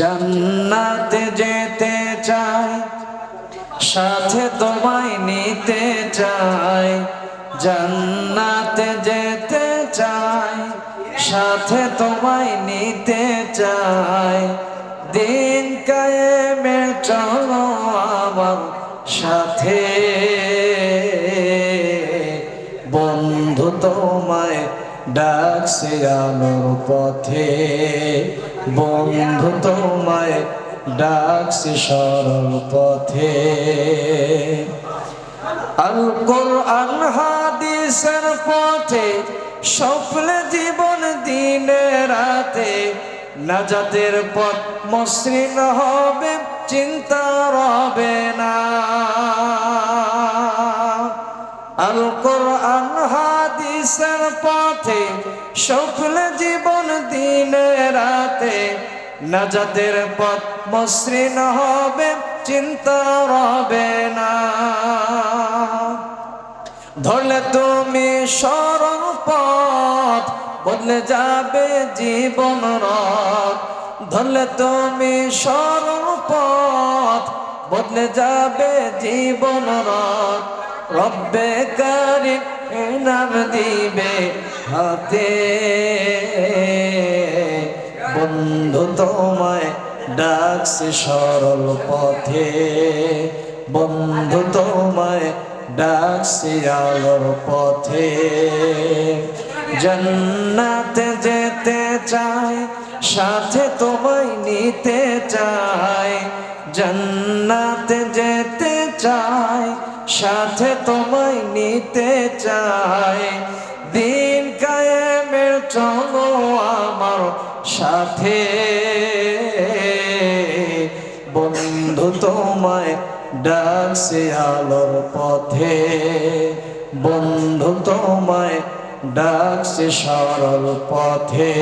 জান্নাতে যেতে চাই, সাথে তোমায় নিতে চাই। জান্নাতে যেতে চাই, সাথে তোমায় নিতে চাই। দিন কায়েমে চলো আমার সাথে। বন্ধু তোমায় ডাকছে আলোর পথে। বন্ধু তোমায় ডাকছে সরল পথে আল কোরআন হাদিসের পথে সফলে জীবন দিনে রাতে নাজাতের পথ মসৃণ হবে, চিন্তা রবে না। আল কোরআন হাদিসের পথে সফলে জীবন দিনে নাজাতের পথ মসৃণ হবে, চিন্তা রবে না। ধরলে তুমি সরল পথ, বদলে যাবে জীবন রথ। ধরলে তুমি সরল পথ, বদলে যাবে জীবন রথ। রব্বে কারি নাম দিবে হাতে। তোমায় ডাকছে সরল পথে। বন্ধু তোমায় ডাকছে আলোর পথে। জন্নাতে যেতে চাই সাথে তোমায় নিতে চাই জন্নাতে যেতে চাই সাথে তোমায় নিতে চাই দিন কায়েমের চলো আমার সাথে। বন্ধু তোমায় ডাকছে আলোর পথে। বন্ধু তোমায় ডাকছে সরল পথে।